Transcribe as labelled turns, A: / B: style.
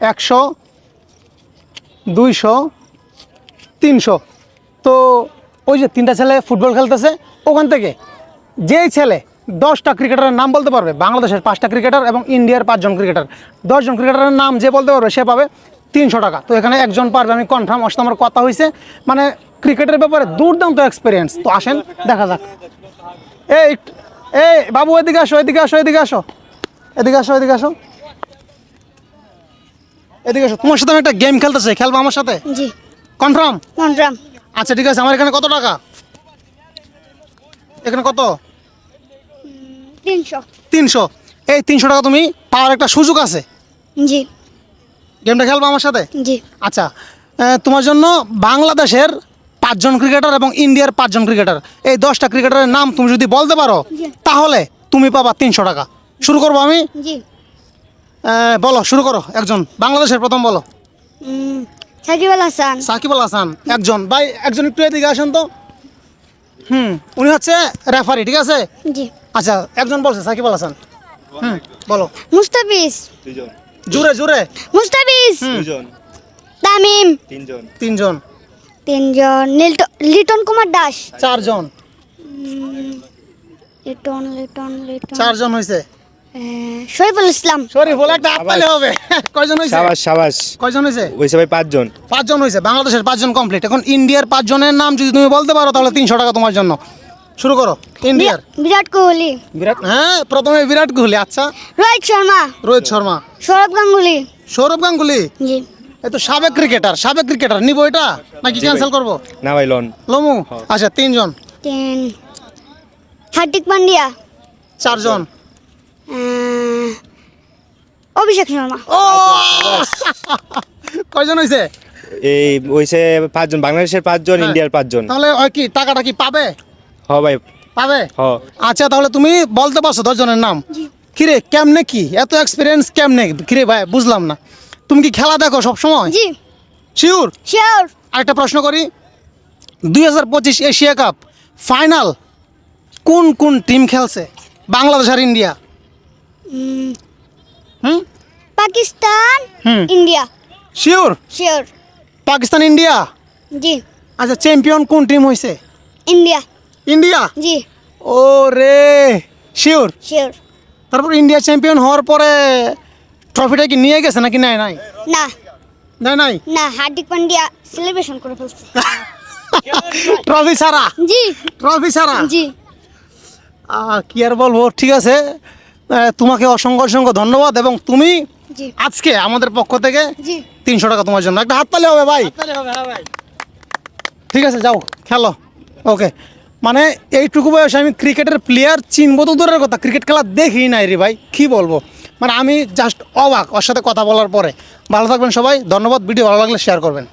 A: একশো, দুইশো, তিনশো। তো ওই যে তিনটা ছেলে ফুটবল খেলতেছে, ওখান থেকে যেই ছেলে দশটা ক্রিকেটারের নাম বলতে পারবে, বাংলাদেশের পাঁচটা ক্রিকেটার এবং ইন্ডিয়ার পাঁচজন ক্রিকেটার। দশজন ক্রিকেটারের নাম যে বলতে পারবে সে পাবে তিনশো টাকা। তো এখানে একজন পারবে, আমি কনফার্ম আসলে আমার কথা হয়েছে মানে ক্রিকেটের ব্যাপারে দুর্দান্ত এক্সপিরিয়েন্স তো আসেন, দেখা যাক। এই এই, বাবু, এদিকে আসো এদিকে আসো এদিকে আসো। এদিকে আসো এদিকে আসো। এদিকে আসো তোমার সাথে আমি একটা গেম খেলতেছে খেলব আমার সাথে?
B: জি।
A: কনফার্ম
B: কনফার্ম
A: আচ্ছা ঠিক আছে আমার এখানে কত টাকা? এখানে কত?
B: তিনশো।
A: তিনশো। এই তিনশো টাকা তুমি পাওয়ার একটা সুযোগ আছে।
B: জি।
A: গেমটা খেলব আমার সাথে?
B: জি।
A: আচ্ছা তোমার জন্য বাংলাদেশের পাঁচজন ক্রিকেটার এবং ইন্ডিয়ার পাঁচজন ক্রিকেটার এই দশটা ক্রিকেটারের নাম তুমি যদি বলতে পারো তাহলে তুমি পাবা তিনশো টাকা। শুরু করব আমি?
B: জি।
A: বলো শুরু করো একজন। বাংলাদেশের প্রথম বলো।
B: সাকিব আল হাসান।
A: সাকিব আল হাসান একজন। ভাই একজন একটু এদিকে আসেন তো। হুম উনি হচ্ছে রেফারি ঠিক আছে?
B: জি।
A: আচ্ছা একজন বলছে সাকিব আল হাসান। হুম বলো।
B: মুস্তাফিজ।
C: দুজন
A: জুড়ে জুড়ে
B: মুস্তাফিজ।
C: দুজন
B: তামিম।
C: তিনজন।
A: তিনজন।
B: তিনজন। লিটন লিটন কুমার দাস।
A: চারজন।
B: লিটন লিটন লিটন।
A: চারজন হয়েছে
B: শরীফুল ইসলাম।
A: শরীফুল একটা হাত তালি হবে। কয়জন হয়েছে?
C: সাবাস সাবাস।
A: কয়জন হয়েছে?
C: ওই সবাই পাঁচজন।
A: বাংলাদেশের পাঁচজন কমপ্লিট এখন ইন্ডিয়ার পাঁচজনের নাম যদি তুমি বলতে পারো তাহলে তিনশো টাকা তোমার জন্য। শুরু করো। ইন্ডিয়ার।
B: বিরাট কোহলি।
A: বিরাট হ্যাঁ প্রথমে বিরাট কোহলি। আচ্ছা।
B: রোহিত শর্মা।
A: রোহিত শর্মা।
B: সৌরভ গাঙ্গুলি।
A: সৌরভ গাঙ্গুলি?
B: জি।
A: এই তো সাবেক ক্রিকেটার সাবেক ক্রিকেটার নিবো এটা? নাকি
C: জি
A: ক্যান্সেল করব?
C: না ভাই লন।
A: লমু? আচ্ছা তিনজন।
B: তিন হার্দিক পান্ডিয়া।
A: চারজন।
B: অভিষেক শর্মা।
A: ও! কয়জন হয়েছে
C: এই হইছে পাঁচজন বাংলাদেশের পাঁচজন
A: হ্যাঁ।
C: ইন্ডিয়ার পাঁচজন।
A: তাহলে ওই কি টাকাটা কি পাবে?
C: হ ভাই।
A: পাবে?
C: হ।
A: আচ্ছা তাহলে তুমি বলতে পারছ দশজনের নাম? কিরে কেমনে কি? এত এক্সপিরিয়েন্স কেমনে? কিরে ভাই বুঝলাম না। তুমি কি খেলা দেখো সব সময়
B: জি।
A: শিওর
B: শিওর
A: আরেকটা প্রশ্ন করি। দুই হাজার পঁচিশ এশিয়া কাপ ফাইনাল কোন কোন টিম খেলছে? বাংলাদেশ আর ইন্ডিয়া। হুম?
B: পাকিস্তান
A: হুম।
B: India.
A: Sure
B: sure
A: Pakistan India?
B: জি।
A: আচ্ছা চ্যাম্পিয়ন কোন টিম হয়েছে
B: ইন্ডিয়া।
A: ইন্ডিয়া?
B: জি।
A: ও রে শিওর
B: শিওর
A: তারপর ইন্ডিয়া চ্যাম্পিয়ন হওয়ার পরে ট্রফিটা কি নিয়ে গেছে নাকি নাই নাই?
B: না।
A: নাই নাই?
B: না হার্দিক পান্ডিয়া সেলিব্রেশন করে ফেলছে।
A: ট্রফি ছাড়া?
B: জি।
A: ট্রফি ছাড়া?
B: জি।
A: কি আর বলব ঠিক আছে। তোমাকে অসংখ্য অসংখ্য ধন্যবাদ এবং তুমি আজকে আমাদের পক্ষ থেকে তিনশো টাকা তোমার জন্য। একটা হাততালি হবে ভাই। ঠিক আছে যাও খেলো। ওকে। মানে এইটুকু বয়সে আমি ক্রিকেটের প্লেয়ার চিনবো তো দূরের কথা। ক্রিকেট খেলা দেখি নাই রে ভাই কি বলব? মানে আমি জাস্ট অবাক ওর সাথে কথা বলার পরে। ভালো থাকবেন সবাই ধন্যবাদ। ভিডিও ভালো লাগলে শেয়ার করবেন।